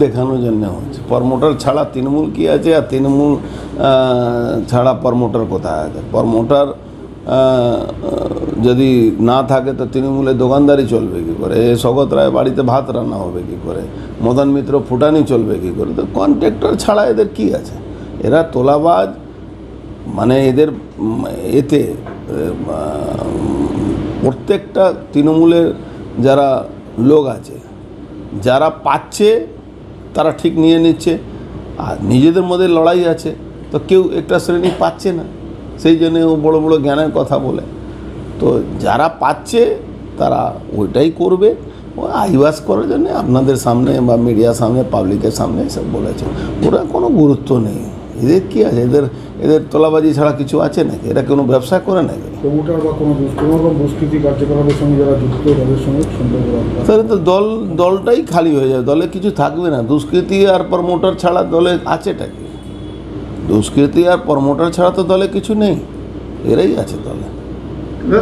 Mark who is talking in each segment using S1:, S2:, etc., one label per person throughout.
S1: দেখানোর জন্য হচ্ছে। প্রমোটার ছাড়া তৃণমূল কি আছে আর তৃণমূল ছাড়া প্রমোটার কোথায় আছে? প্রমোটার যদি না থাকে তো তৃণমূলের দোকানদারি চলবে কী করে? এ শগত রায় বাড়িতে ভাত রান্না হবে কী করে? মদন মিত্র ফুটানি চলবে কী করে? তো কন্ট্রাক্টর ছাড়া এদের কি আছে? এরা তোলাবাজ মানে এদের, এতে প্রত্যেকটা তৃণমূলের যারা লোক আছে, যারা পাচ্ছে তারা ঠিক নিয়ে নিচ্ছে। আর নিজেদের মধ্যে লড়াই আছে, তো কেউ একটা শ্রেণি পাচ্ছে না। সেই জন্য ও বড় বড় জ্ঞানের কথা বলে। তো যারা পাচ্ছে, তারা ওইটাই করবে। ও আইবাস করার জন্য আপনাদের সামনে বা মিডিয়ার সামনে পাবলিকের সামনে এসব বলেছে। ওরা কোনো গুরুত্ব নেই। এদের কি আছে? এদের এদের তোলাবাজি ছাড়া কিছু আছে নাকি? এরা কোনো ব্যবসা করে নাকি?
S2: প্রমোটার বা কোনো কোনো রকম দুষ্কৃতি কার্যকলাপের সঙ্গে যারা যুক্ত তাদের সঙ্গে সম্পর্ক
S1: তাহলে তো দল দলটাই খালি হয়ে যাবে দলে কিছু থাকবে না। দুষ্কৃতি আর প্রমোটার ছাড়া দলে আছেটা কি? দুষ্কৃতি আর প্রমোটার ছাড়া তো দলে কিছু নেই। এরাই আছে দলে।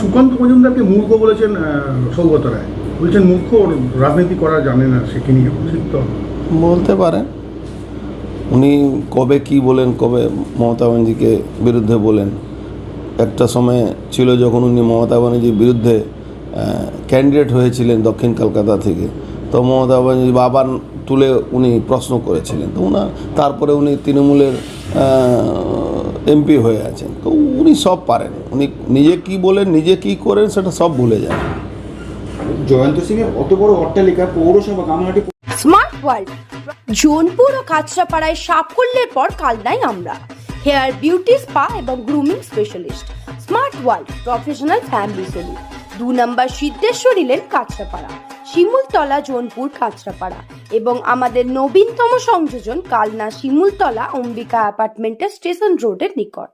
S2: সুকান্ত মজুমদারকে মূর্খ বলেছেন সৌগত রায়। বলছেন মূর্খ রাজনীতি করা জানে না সে তো
S1: বলতে পারেন। উনি কবে কি বলেন, কবে মমতা ব্যানার্জিকে বিরুদ্ধে বলেন? একটা সময় ছিল যখন উনি মমতা ব্যানার্জির বিরুদ্ধে ক্যান্ডিডেট হয়েছিলেন দক্ষিণ কলকাতা থেকে। তো মমতা ব্যানার্জি বাবার তুলে উনি প্রশ্ন করেছিলেন। তো উনার, তারপরে উনি তৃণমূলের এমপি হয়ে আছেন। তো উনি সব পারেন। উনি নিজে কি বলেন, নিজে কি করেন, সেটা সব ভুলে যান।
S3: জয়ন্ত সিং এর অত বড় অট্টালিকা পৌরসভা কামাহাটি
S4: ওয়ার্ল্ড জোনপুর ও কাঁচরাপাড়ায় সাফল্যের পর কালনাই আমরা। হেয়ার বিউটি স্পা এবং grooming specialist smart world professional family salon দু নম্বর সিদ্ধেশ্বরী লেন কাঁচরাপাড়া, শিমুলতলা জোনপুর কাঁচরাপাড়া এবং আমাদের নবীনতম সংযোজন কালনা শিমুলতলা অম্বিকা অ্যাপার্টমেন্টের স্টেশন রোডের নিকট।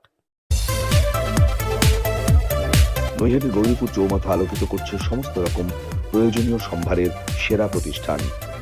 S5: নৈহাটি গৌরীপুর চৌমাথা আলোকিত করছে সমস্ত রকম প্রয়োজনীয় সম্ভারের সেরা প্রতিষ্ঠান।